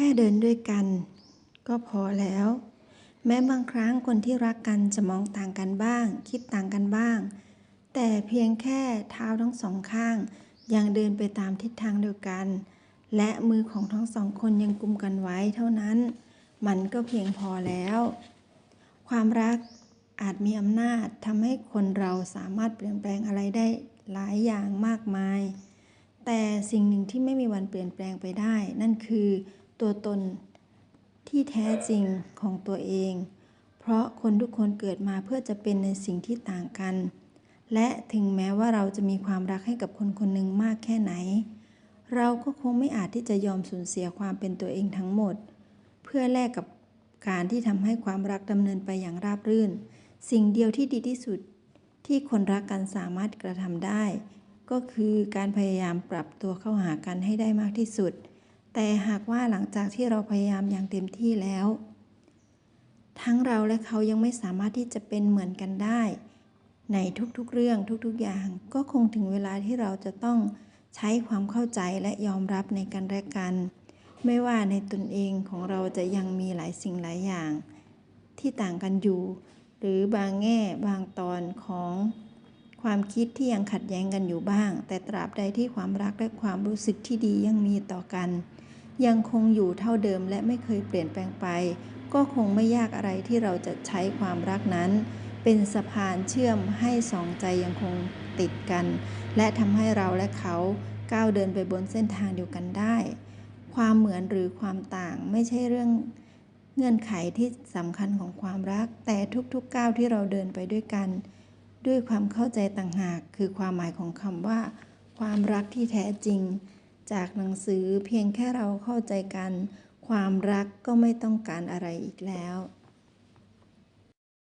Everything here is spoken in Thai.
ค่เดินด้วยกัน ก็พอแล้ว แม้บางครั้งคนที่รักกันจะมองต่างกันบ้าง คิดต่างกันบ้าง แต่เพียงแค่เท้าทั้งสองข้าง ยังเดินไปตามทิศทางเดียวกัน และมือของทั้งสองคนยังกุมกันไว้เท่านั้น มันก็เพียงพอแล้ว ความรักอาจมีอำนาจทำให้คนเราสามารถเปลี่ยนแปลงอะไรได้หลายอย่างมากมาย แต่สิ่งหนึ่งที่ไม่มีวันเปลี่ยนแปลงไปได้ นั่นคือ ตัวตนที่แท้จริงของตัวเอง เพราะคนทุกคนเกิดมาเพื่อจะเป็นในสิ่งที่ต่างกัน และถึงแม้ว่าเราจะมีความรักให้กับคนคนหนึ่งมากแค่ไหน เราก็คงไม่อาจที่จะยอมสูญเสียความเป็นตัวเองทั้งหมด เพื่อแลกกับการที่ทำให้ความรักดำเนินไปอย่างราบรื่น สิ่งเดียวที่ดีที่สุดที่คนรักกันสามารถกระทำได้ ก็คือการพยายามปรับตัวเข้าหากันให้ได้มากที่สุด แต่หากว่าหลังจากที่เราพยายามอย่างเต็มที่แล้ว ทั้งเราและเขายังไม่สามารถที่จะเป็นเหมือนกันได้ ในทุกๆเรื่องทุกๆอย่าง ก็คงถึงเวลาที่เราจะต้องใช้ความเข้าใจและยอมรับในกันและกัน ไม่ว่าในตนเองของเราจะยังมีหลายสิ่งหลายอย่าง ที่ต่างกันอยู่ หรือบางแง่บางตอนของความคิดที่ยังขัดแย้งกันอยู่บ้าง แต่ตราบใดที่ความรักและความรู้สึกที่ดียังมีต่อกัน ยังคงอยู่เท่าเดิมและไม่เคยเปลี่ยนแปลงไป ก็คงไม่ยากอะไรที่เราจะใช้ความรักนั้น เป็นสะพานเชื่อมให้สองใจยังคงติดกัน และทำให้เราและเขาก้าวเดินไปบนเส้นทางเดียวกันได้ ความเหมือนหรือความต่างไม่ใช่เรื่องเงื่อนไขที่สำคัญของความรัก แต่ทุกๆก้าวที่เราเดินไปด้วยกัน ด้วยความเข้าใจต่างหากคือความหมายของคำว่า ความรักที่แท้จริง จากหนังสือเพียงแค่เราเข้าใจกัน ความรักก็ไม่ต้องการอะไรอีกแล้ว